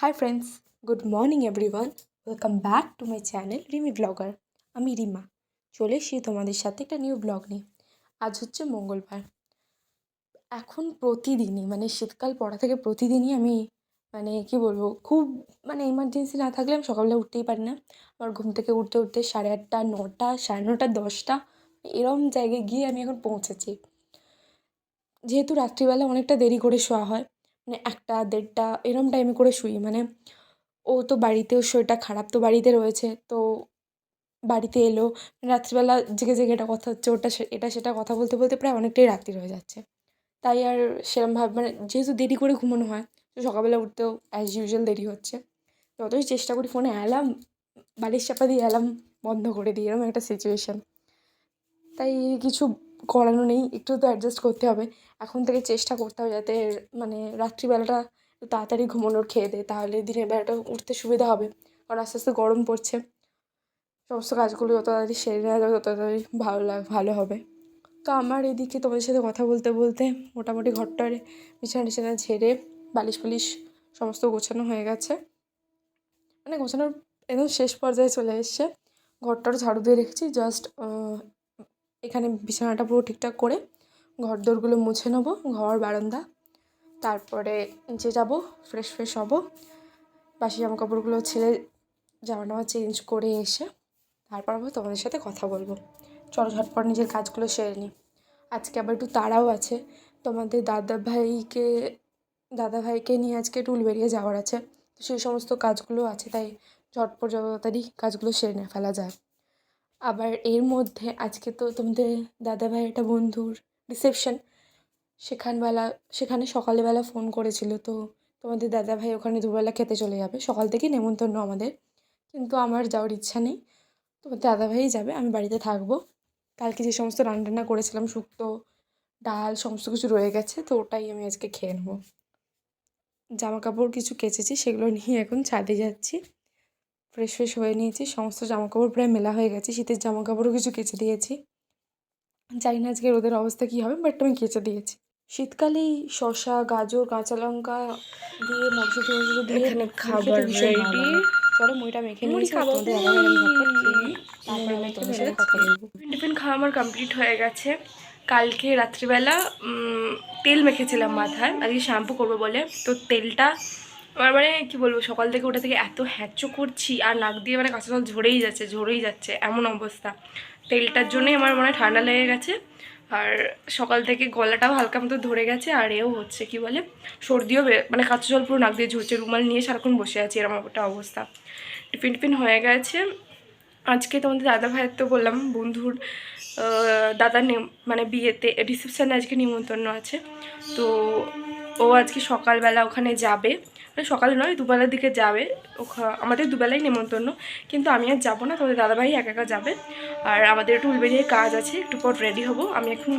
Hi friends good morning everyone welcome back to my channel Rimi blogger আমি রিমা। চলে এসেছি তোমাদের সাথে একটা নিউ ব্লগ নিয়ে। আজ হচ্ছে মঙ্গলবার। এখন প্রতিদিনই মানে শীতকাল পড়া থেকে প্রতিদিনই আমি মানে কী বলব, খুব মানে এমার্জেন্সি না থাকলে আমি সকালবেলা উঠতেই পারি না। আমার ঘুম থেকে উঠতে উঠতে সাড়ে আটটা, নটা, সাড়ে নটা, দশটা, এরম জায়গায় গিয়ে আমি এখন পৌঁছেছি। যেহেতু রাত্রিবেলা অনেকটা দেরি করে শোয়া হয় মানে একটা, দেড়টা, এরম টাইমে করে শুই। মানে ও তো বাড়িতেও শরীরটা খারাপ, তো বাড়িতে রয়েছে, তো বাড়িতে এলো। রাত্রিবেলা জেগে জেগে এটা কথা হচ্ছে, ওটা এটা সেটা কথা বলতে বলতে প্রায় অনেকটাই রাত্রি হয়ে যাচ্ছে। তাই আর সেরমভাবে মানে যেহেতু দেরি করে ঘুমানো হয়, তো সকালবেলা উঠতেও অ্যাজ ইউজুয়াল দেরি হচ্ছে। যতই চেষ্টা করি ফোনে অ্যালার্ম বালিশ চাপা দিয়ে অ্যালার্ম বন্ধ করে দিই এরকম একটা সিচুয়েশান তাই কিছু করানো নেই, একটু তো অ্যাডজাস্ট করতে হবে। এখন থেকে চেষ্টা করতে হবে যাতে মানে রাত্রিবেলাটা তাড়াতাড়ি ঘুমানোর খেয়ে দেয়, তাহলে দিনের বেলাটা উঠতে সুবিধা হবে। কারণ আস্তে আস্তে গরম পড়ছে। সমস্ত কাজগুলো যত তাড়াতাড়ি সেরে নেওয়া যাবে, তত তাড়াতাড়ি ভালো লাগ ভালো হবে। তো আমার এদিকে তোমাদের সাথে কথা বলতে বলতে মোটামুটি ঘরটার বিছানা টিছানা ঝেড়ে বালিশ ফালিশ সমস্ত গোছানো হয়ে গেছে। মানে গোছানোর একদম শেষ পর্যায়ে চলে এসছে। ঘরটারও ঝাড়ু দিয়ে রেখেছি জাস্ট এখানে বিছানাটা পুরো ঠিকঠাক করে ঘর দোরগুলো মুছে নেব, ঘর, বারান্দা। তারপরে নিচে যাব ফ্রেশ ফ্রেশ হব। বাসি জামা কাপড়গুলো ছেড়ে জামা টামা চেঞ্জ করে এসে তারপর আবার তোমাদের সাথে কথা বলব। চলো ঝটপট নিজের কাজগুলো সেরে নিই আজকে আবার একটু তাড়াও আছে। তোমাদের দাদা ভাইকে দাদা ভাইকে নিয়ে আজকে টুল বেরিয়ে যাওয়ার আছে। তো সেই সমস্ত কাজগুলো আছে, তাই ঝটপট যত তাড়াতাড়ি কাজগুলো সেরে নিয়ে ফেলা যায় আবার এর মধ্যে আজকে তো তোমাদের দাদা ভাইয়ের একটা বন্ধুর রিসেপশন সেখানবেলা, সেখানে সকালবেলা ফোন করেছিল, তো তোমাদের দাদা ভাই ওখানে দুবেলা খেতে চলে যাবে, সকাল থেকেই নেমন্তন্ন আমাদের, কিন্তু আমার যাওয়ার ইচ্ছা নেই তোমার দাদা ভাইই যাবে, আমি বাড়িতে থাকব। কালকে যে সমস্ত রান্না করেছিলাম, শুক্তো, ডাল, সমস্ত কিছু রয়ে গেছে, তো ওটাই আমি আজকে খেয়ে নেব। জামা কাপড় কিছু কেচেছি, সেগুলো নিয়ে এখন ছাদে যাচ্ছি। ফ্রেশ ফ্রেশ হয়ে নিয়েছি সমস্ত জামা কাপড় প্রায় মেলা হয়ে গেছে শীতের জামা কাপড়ও কিছু কেচে দিয়েছি। জানি না আজকে রোদের অবস্থা কী হবে বাট আমি কেচে দিয়েছি। শীতকালেই শসা গাজর কাঁচা লঙ্কা দিয়ে মটরশুঁটি মটরশুঁটি দিয়ে এখানে খাবার ready। চলো মুড়িটা মেখে নিয়েছি তোমাদের দাদা আমি নিই। তারপরে আমি তোমাদের সাথে কথা বলব। টিফিন খাওয়া আমার কমপ্লিট হয়ে গেছে। কালকে রাত্রিবেলা তেল মেখেছিলাম মাথায় আজকে শ্যাম্পু করব বলে। তো তেলটা আমার মানে কি বলব, সকাল থেকে ওটা থেকে এত হ্যাচো করছি, আর নাক দিয়ে মানে কাঁচা জল ঝরেই যাচ্ছে ঝরেই যাচ্ছে, এমন অবস্থা। তেলটার জন্যই আমার মনে ঠান্ডা লেগে গেছে। আর সকাল থেকে গলাটাও হালকা মতো ধরে গেছে, আর এও হচ্ছে, কি বলে, সর্দিও মানে কাঁচা জল পুরো নাক দিয়ে ঝরছে, রুমাল নিয়ে সারাক্ষণ বসে আছি এরকম একটা অবস্থা। টিফিন টিফিন হয়ে গেছে। আজকে তোমাদের দাদা ভাইয়ের তো বললাম, বন্ধুর দাদার মানে বিয়েতে, রিসেপশানে আজকে নিমন্ত্রণ আছে। তো ও আজকে সকালবেলা ওখানে যাবে। সকালে নয়, দুবেলার দিকে যাবে। আমাদের দুবেলাই নেমন্তন্ন। কিন্তু আমি আর যাব না, তোমাদের দাদাভাই একা একা যাবে। আর আমাদের একটু উলবেরিয়ে কাজ আছে, একটু পর রেডি হব। আমি এখন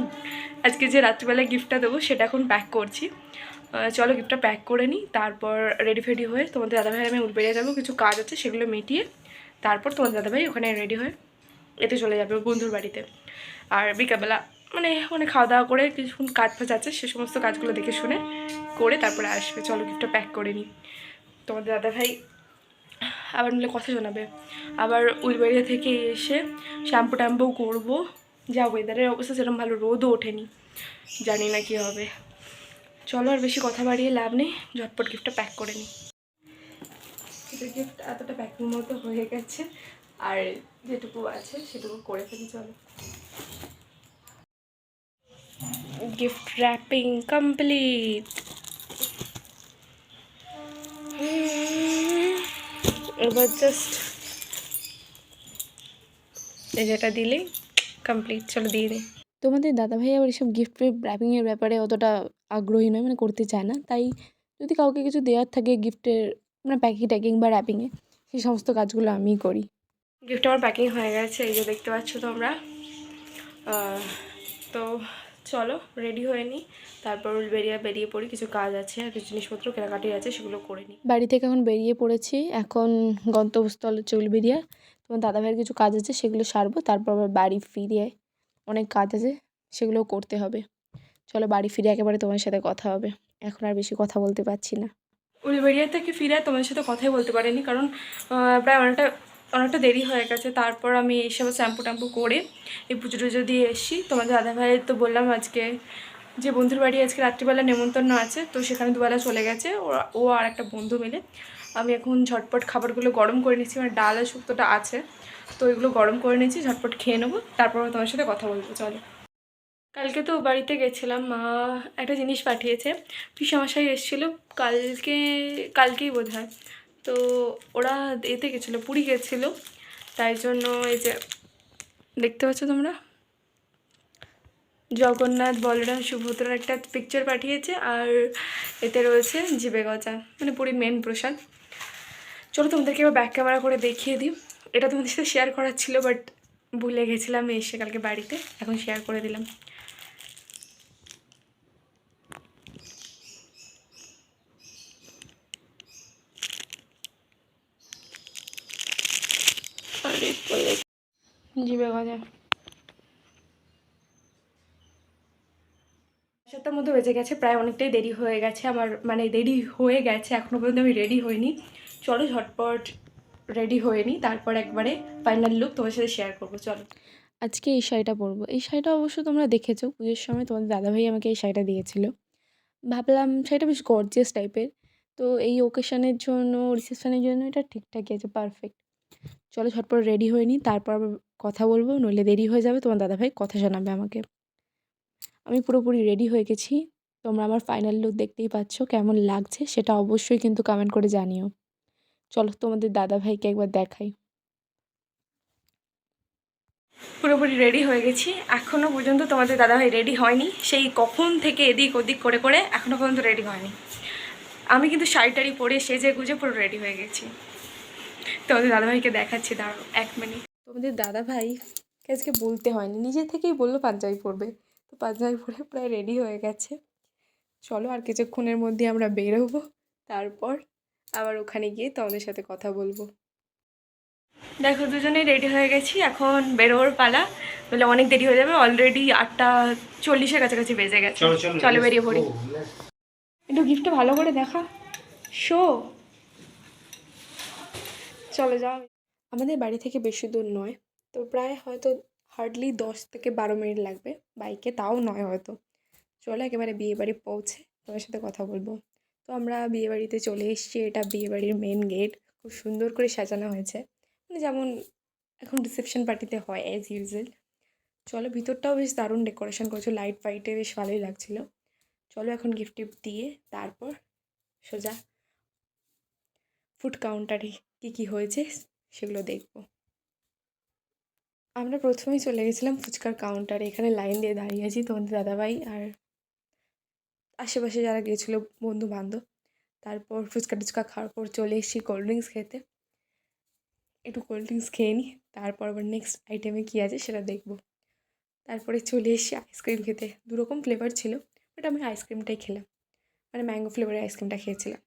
আজকে যে রাত্রিবেলায় গিফটটা দেবো, সেটা এখন প্যাক করছি। চলো গিফটটা প্যাক করে নিই। তারপর রেডি ফেডি হয়ে তোমাদের দাদাভাই আমি উলবেরিয়ে যাব। কিছু কাজ আছে, সেগুলো মিটিয়ে তারপর তোমাদের দাদাভাই ওখানে রেডি হয়ে এতে চলে যাবে বন্ধুর বাড়িতে। আর বিকালবেলা মানে ওখানে খাওয়া দাওয়া করে কিছুক্ষণ কাজ ফাজ আছে, সে সমস্ত কাজগুলো দেখে শুনে করে তারপরে আসবে। চলো গিফটটা প্যাক করে নিই। তোমাদের দাদাভাই আবার মিলে কথা শোনাবে। আবার উলবেড়িয়া থেকে এসে শ্যাম্পু ট্যাম্পু করব। যা ওয়েদারের অবস্থা সেরকম ভালো রোদও ওঠেনি। জানি না কি হবে। চলো আর বেশি কথা বাড়িয়ে লাভ নেই। ঝটপট গিফটটা প্যাক করে নিই। গিফট এতটা প্যাকিং মতো হয়ে গেছে। আর যেটুকু আছে সেটুকু করে ফেলি, চলো। গিফট র্যাপিং কমপ্লিট এবার জাস্ট এই যেটা দিলেই কমপ্লিট চলো দিয়ে দিই। তোমাদের দাদা দাদাভাই আবার এসব গিফট র্যাপিংয়ের ব্যাপারে অতটা আগ্রহী নয় মানে করতে চায় না। তাই যদি কাউকে কিছু দেওয়ার থাকে গিফটের মানে প্যাকিং ট্যাকিং বা র্যাপিংয়ে সেই সমস্ত কাজগুলো আমিই করি। গিফট আমার প্যাকিং হয়ে গেছে এই যে দেখতে পাচ্ছ তোমরা। তো চলো রেডি হয়ে নিই তারপর বেরিয়ে বেরিয়ে পড়ি কিছু কাজ আছে আর কিছু জিনিসপত্র কেনাকাটি আছে সেগুলো করে নিই বাড়ি থেকে এখন বেরিয়ে পড়েছি। এখন গন্তব্যস্থল চুলবেরিয়া তোমার দাদাভাইয়ের কিছু কাজ আছে সেগুলো সারবো তারপর আবার বাড়ি ফিরে অনেক কাজ আছে সেগুলোও করতে হবে। চলো বাড়ি ফিরে একেবারে তোমার সাথে কথা হবে। এখন আর বেশি কথা বলতে পারছি না। উলুবেড়িয়া থেকে ফিরে আর তোমাদের সাথে কথাই বলতে পারিনি কারণ প্রায় অনেকটা অনেকটা দেরি হয়ে গেছে। তারপর আমি আবার শ্যাম্পু ট্যাম্পু করে এই পুজো টুজো দিয়ে এসেছি। তোমাদের দাদা দাদাভাই তো বললাম আজকে যে বন্ধুর বাড়ি আজকে রাত্রিবেলা নেমন্তন্ন আছে, তো সেখানে দুবেলা চলে গেছে। ও আর একটা বন্ধু মিলে আমি এখন ঝটপট খাবারগুলো গরম করে নিচ্ছি মানে ডাল আর শুক্তোটা আছে। তো এগুলো গরম করে নিচ্ছি, ঝটপট খেয়ে নেব। তারপর তোমার সাথে কথা বলব, চলো। কালকে তো বাড়িতে গেছিলাম, মা একটা জিনিস পাঠিয়েছে। পিসামশাই এসেছিল, কালকে, কালকেই বোধ হয় তো ওরা এতে গেছিল, পুরী গেছিল। তাই জন্য এই যে দেখতে পাচ্ছ তোমরা? জগন্নাথ, বলরাম, সুভদ্রার একটা পিকচার পাঠিয়েছে আর এতে রয়েছে জিবে গজা মানে পুরী মেন প্রসাদ। চলো তোমাদেরকে এবার ব্যাক ক্যামেরা করে দেখিয়ে দিই। এটা তোমাদের সাথে শেয়ার করার ছিল বাট ভুলে গেছিলাম এসে কালকে বাড়িতে, এখন শেয়ার করে দিলাম। জিবে গজা। সাতটার মধ্যে বেজে গেছে প্রায় অনেকটাই দেরি হয়ে গেছে আমার মানে দেরি হয়ে গেছে এখনও পর্যন্ত আমি রেডি হইনি। চলো ঝটপট রেডি হয়ে নিই তারপর একবারে ফাইনাল লুক তোমার সাথে শেয়ার করব চলো। আজকে এই শাড়িটা পরবো। এই শাড়িটা অবশ্য তোমরা দেখেছ পুজোর সময় তোমাদের দাদাভাই আমাকে এই শাড়িটা দিয়েছিল। ভাবলাম শাড়িটা বেশ গর্জিয়াস টাইপের তো এই ওকেশনের জন্য রিসেপশনের জন্য এটা ঠিকঠাকই আছে পারফেক্ট চলো ঝটপট রেডি হয়ে নিই, তারপর কথা বলব, নইলে দেরি হয়ে যাবে, তোমার দাদাভাই কথা শোনাবে আমাকে। আমি পুরোপুরি রেডি হয়ে গেছি। তোমরা আমার ফাইনাল লুক দেখতেই পাচ্ছ, কেমন লাগছে সেটা অবশ্যই কিন্তু কমেন্ট করে জানিও। চলো তোমাদের দাদাভাইকে একবার দেখাই। পুরোপুরি রেডি হয়ে গেছি। এখনও পর্যন্ত তোমাদের দাদাভাই রেডি হয়নি। সেই কখন থেকে এদিক ওদিক করে করে এখনও পর্যন্ত রেডি হয়নি। আমি কিন্তু শাড়ি টাড়ি পরে সেজে গুজে পুরো রেডি হয়ে গেছি। তোমাদের দাদাভাইকে দেখাচ্ছি দাঁড়ো এক মিনিট। তোমাদের দাদা ভাই আজকে বলতে হয়নি নিজে থেকেই বলল পাঞ্জাবি পরবে। তো পাঞ্জাবি পরে প্রায় রেডি হয়ে গেছে। চলো আর কিছুক্ষণের মধ্যে আমরা বেরোবো তারপর আবার ওখানে গিয়ে তোমাদের সাথে কথা বলব। দেখো দুজনেই রেডি হয়ে গেছি এখন বেরোর পালা। বলে অনেক দেরি হয়ে যাবে অলরেডি আটটা চল্লিশের কাছাকাছি বেজে গেছে। চলো চলো চলো বেরিয়ে পড়ি। একটু গিফটটা ভালো করে দেখা। শো। চলে যাও আমাদের বাড়ি থেকে বেশি দূর নয়, তো প্রায় হয়তো হার্ডলি দশ থেকে বারো মিনিট লাগবে। বাইকে তাও নয় হয়তো। চলো একেবারে বিয়ে বাড়ি পৌঁছে তোমার সাথে কথা বলব। তো আমরা বিয়ে বাড়িতে চলে এসেছি, এটা বিয়ে বাড়ির মেন গেট খুব সুন্দর করে সাজানো হয়েছে। মানে যেমন এখন রিসেপশন পার্টিতে হয় অ্যাজ ইউজুয়াল চলো ভিতরটাও বেশ দারুণ ডেকোরেশন করেছ লাইট ফাইটে বেশ ভালোই লাগছিল। চলো এখন গিফট টিফট দিয়ে তারপর সোজা ফুড কাউন্টারে কী কী হয়েছে সেগুলো দেখব। আমরা প্রথমেই চলে গেছিলাম ফুচকার কাউন্টারে এখানে লাইন দিয়ে দাঁড়িয়ে আছি তোমাদের দাদাভাই আর আশেপাশে যারা গিয়েছিল বন্ধু বান্ধব তারপর ফুচকা টুচকা খাওয়ার পর চলে এসেছি কোল্ড ড্রিঙ্কস খেতে। একটু কোল্ড ড্রিঙ্কস খেয়ে নিই তারপর আবার নেক্সট আইটেমে কী আছে সেটা দেখব। তারপরে চলে এসেছি আইসক্রিম খেতে। দুরকম ফ্লেভার ছিল বাট আমি আইসক্রিমটাই খেলাম। মানে ম্যাঙ্গো ফ্লেভারের আইসক্রিমটা খেয়েছিলাম।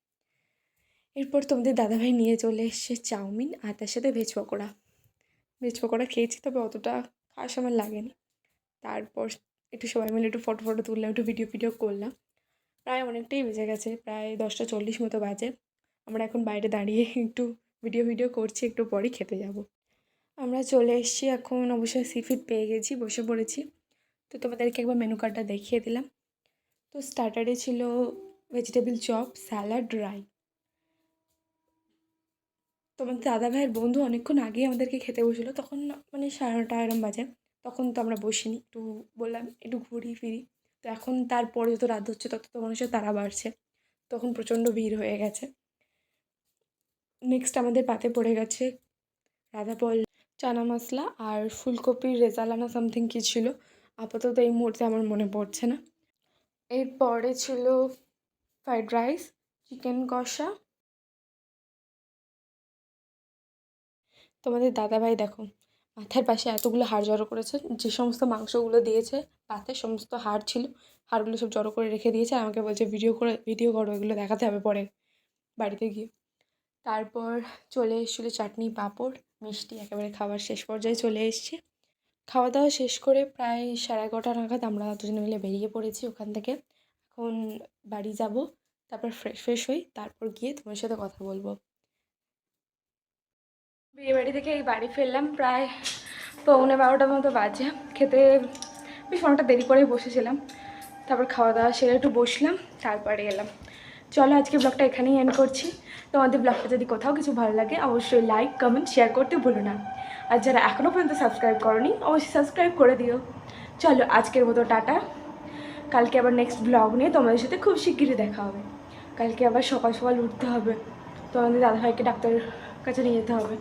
এরপর তোমাদের দাদাভাই নিয়ে চলে এসছে চাউমিন আর তার সাথে ভেজ পকোড়া। ভেজ পকোড়া খেয়েছি, তবে অতটা খাস আমার লাগেনি। তারপর একটু সবাই মিলে একটু ফটো ফটো তুললাম, একটু ভিডিও ভিডিও করলাম। প্রায় অনেকটাই বেজে গেছে, প্রায় দশটা চল্লিশ মতো বাজে। আমরা এখন বাইরে দাঁড়িয়ে একটু ভিডিও ভিডিও করছি, একটু পরেই খেতে যাব। আমরা চলে এসেছি, এখন অবশ্যই সি সিফিড পেয়ে গেছি, বসে পড়েছি। তো তোমাদেরকে একবার মেনু কার্ডটা দেখিয়ে দিলাম। তো স্টার্টারে ছিল ভেজিটেবল চপ স্যালাড ড্রাই তোমাদের দাদা ভাইয়ের বন্ধু অনেকক্ষণ আগেই আমাদেরকে খেতে বসেছিলো, তখন মানে সাড়ে নটা এরম বাজে। তখন তো আমরা বসিনি, একটু বললাম, একটু ঘুরি ফিরি। তো এখন তারপরে যত রাত হচ্ছে, তত তো মানুষের তারা বাড়ছে। তখন প্রচণ্ড ভিড় হয়ে গেছে। নেক্সট আমাদের পাতে পড়ে গেছে রাধাপল চানা মশলা আর ফুলকপির রেজালানা সামথিং কী ছিল? আপাতত এই মুহূর্তে আমার মনে পড়ছে না। এরপরে ছিল ফ্রাইড রাইস চিকেন কষা তোমাদের দাদাভাই দেখো, মাথার পাশে এতগুলো হাড় জড়ো করেছে, যে সমস্ত মাংসগুলো দিয়েছে পাতে সমস্ত হাড় ছিল, হাড়গুলো সব জড়ো করে রেখে দিয়েছে, আমাকে বলছে ভিডিও করে ভিডিও করো, এগুলো দেখাতে হবে পরে বাড়িতে গিয়ে। তারপর চলে এসেছিল চাটনি, পাঁপড়, মিষ্টি, একেবারে খাবার শেষ পর্যায়ে চলে এসছে। খাওয়া দাওয়া শেষ করে প্রায় সাড়ে এগারোটা নাগাদ আমরা দুজনে মিলে বেরিয়ে পড়েছি ওখান থেকে। এখন বাড়ি যাব, তারপর ফ্রেশ ফ্রেশ হই, তারপর গিয়ে তোমার সাথে কথা বলব। বিয়ে বাড়ি থেকে এই বাড়ি ফিরলাম, প্রায় পৌনে বারোটার মতো বাজে। খেতে বেশ অনেকটা দেরি করেই বসেছিলাম। তারপর খাওয়া দাওয়া সেরে একটু বসলাম, তারপরে এলাম। চলো, আজকে ব্লগটা এখানেই এন্ড করছি। তোমাদের ব্লগটা যদি কোথাও কিছু ভালো লাগে, অবশ্যই লাইক কমেন্ট শেয়ার করতে ভুলো না। আর যারা এখনও পর্যন্ত সাবস্ক্রাইব করনি, অবশ্যই সাবস্ক্রাইব করে দিও। চলো, আজকের মতো টাটা। কালকে আবার নেক্সট ব্লগ নিয়ে তোমাদের সাথে খুব শিগগিরই দেখা হবে। কালকে আবার সকাল সকাল উঠতে হবে। তোমাদের দাদাভাইকে ডাক্তারের কাছে নিয়ে যেতে হবে।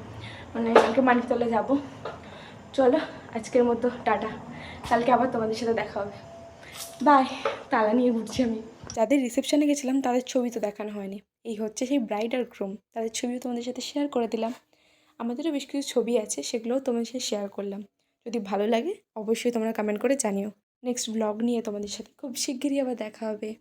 মানে কালকে মানিকতলা যাব। চলো, আজকের মতো টাটা। কালকে আবার তোমাদের সাথে দেখা হবে। বাই তালা নিয়ে ঘুরছি আমি। যাদের রিসেপশনে গেছিলাম, তাদের ছবি তো দেখানো হয়নি। এই হচ্ছে সেই ব্রাইড আর গ্রুম তাদের ছবিও তোমাদের সাথে শেয়ার করে দিলাম। আমাদেরও বেশ কিছু ছবি আছে, সেগুলোও তোমাদের সাথে শেয়ার করলাম। যদি ভালো লাগে, অবশ্যই তোমরা কমেন্ট করে জানিও। নেক্সট ব্লগ নিয়ে তোমাদের সাথে খুব শিগগিরই আবার দেখা হবে।